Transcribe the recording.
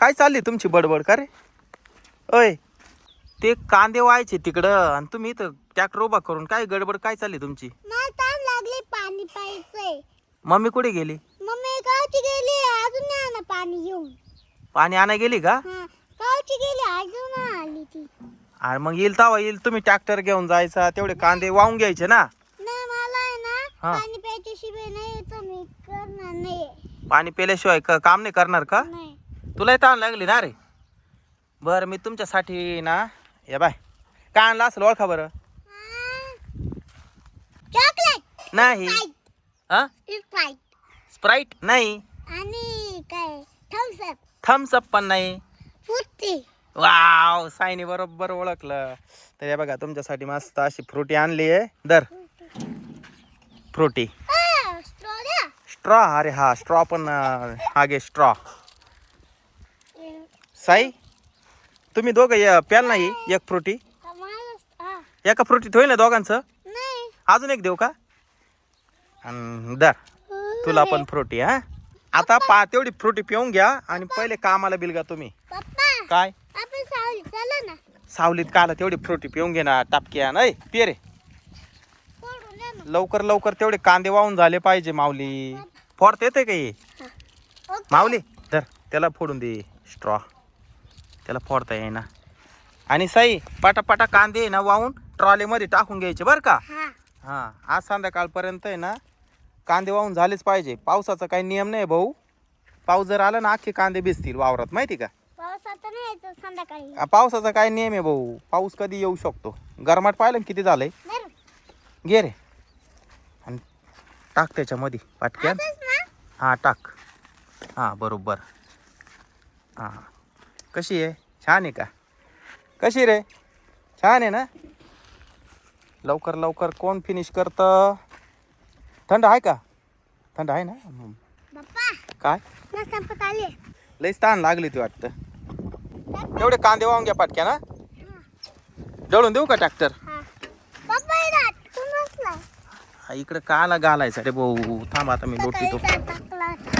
काय चालली तुमची बडबड? का रे? अय ते कांदे व्हायचे तिकडं आणि तुम्ही इथं ट्रॅक्टर उभा करून काय गडबड काय चालली तुमची? मला ताण लागले पाणी प्यायचंय मम्मी कुठे गेली? मम्मी गावची गेली अजून नाही आला पाणी घेऊन. पाणी आणा गेली का? हा गावची गेली अजून नाही आली ती. आणि मग येईल तवा येईल. तुम्ही ट्रॅक्टर घेऊन जायचा तेवढे कांदे वाहून घ्यायचे ना? नाही मला आहे ना हा. पाणी प्यायच्या शिवाय नाही येत मी करणार नाही पाणी पिल्याशिवाय क- काम नाही करणार का? नाही. तुलाही ताण लागली ना रे. बरं मी तुमच्यासाठी ना या बाय. काय आणलं असेल ओळखा बरं? चॉकलेट नाही. हा? स्प्राईट स्प्राईट नाही. आणि काय थम्सअप थम्स अप पण नाही. फ्रुटी वाव साईने बरोबर ओळखलं. तर हे बघा तुमच्यासाठी मस्त अशी फ्रुटी आणली आहे. दर. फ्रुटी. स्ट्रॉ अरे हा स्ट्रॉ पण हा घे स्ट्रॉ साई तुम्ही दोघं या प्याल नाही एक फ्रुटी? एका फ्रुटीत होईल ना दोघांचं? अजून एक देऊ का? अन दर तुला पण फ्रुटी हा? आता पा तेवढी फ्रुटी पिऊन घ्या आणि पहिले कामाला बिलगा तुम्ही. काय? सावलीत काला तेवढी फ्रुटी पिऊन घे ना टापक्या नाही पिये रे. लवकर लवकर तेवढे कांदे वाहून झाले पाहिजे माऊली. फोडत येते का हे? माऊली धर त्याला फोडून दे स्ट्रॉ त्याला फोडता येईना. आणि साई पाटापाटा कांदे ना वाहून ट्रॉलीमध्ये टाकून घ्यायचे बरं का? हा. हां आज संध्याकाळपर्यंत आहे ना कांदे वाहून झालेच पाहिजे. पावसाचा काही नियम नाही भाऊ. पाऊस जर आला ना अख्खे कांदे भिजतील वावरात माहिती का? संध्याकाळी. पावसाचा काय नियम आहे भाऊ. पाऊस कधी येऊ शकतो? गरमाट पाहिलं ना किती झालंय? घे रे. आणि टाक त्याच्यामध्ये ना? हां टाक. हां बरोबर. हां. कशी आहे? छान आहे का? कशी रे? छान आहे ना? लवकर लवकर कोण फिनिश करतं? थंड आहे का? थंड आहे ना? काय? ना संपत आले. लईच ताण लागली ती वाटतं. तेवढे कांदे वाहून घ्या पाटक्या ना? दळून देऊ का ट्रॅक्टर हा. तू इकडं काला घालायचा रे भाऊ. थांब आता मी टाकला होता.